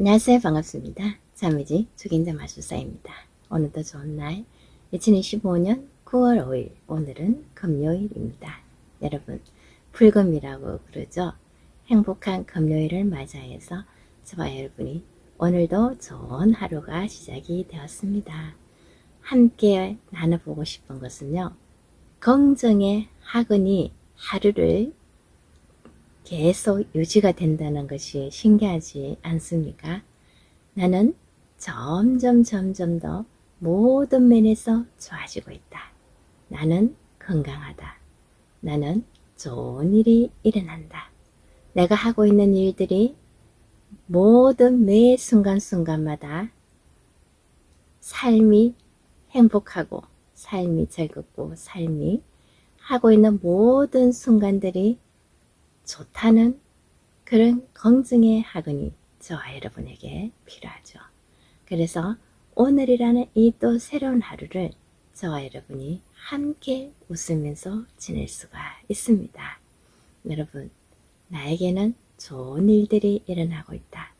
안녕하세요. 반갑습니다. 자매지 죽인자 마술사입니다. 오늘도 좋은 날 2025년 9월 5일 오늘은 금요일입니다. 여러분 불금이라고 그러죠. 행복한 금요일을 맞이해서 저와 여러분이 오늘도 좋은 하루가 시작이 되었습니다. 함께 나눠보고 싶은 것은요. 긍정의 학은이 하루를 계속 유지가 된다는 것이 신기하지 않습니까? 나는 점점 점점 더 모든 면에서 좋아지고 있다. 나는 건강하다. 나는 좋은 일이 일어난다. 내가 하고 있는 일들이 모든 매 순간순간마다 삶이 행복하고 삶이 즐겁고 삶이 하고 있는 모든 순간들이 좋다는 그런 긍정의 학원이 저와 여러분에게 필요하죠. 그래서 오늘이라는 이 또 새로운 하루를 저와 여러분이 함께 웃으면서 지낼 수가 있습니다. 여러분, 나에게는 좋은 일들이 일어나고 있다.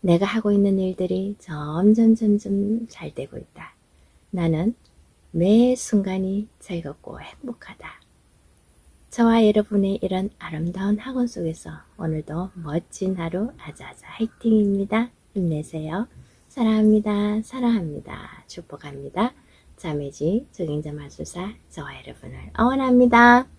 내가 하고 있는 일들이 점점 점점 잘 되고 있다. 나는 매 순간이 즐겁고 행복하다. 저와 여러분의 이런 아름다운 학원 속에서 오늘도 멋진 하루 아자아자 화이팅입니다. 힘내세요. 사랑합니다. 사랑합니다. 축복합니다. 자매지 적인자 마술사 저와 여러분을 응원합니다.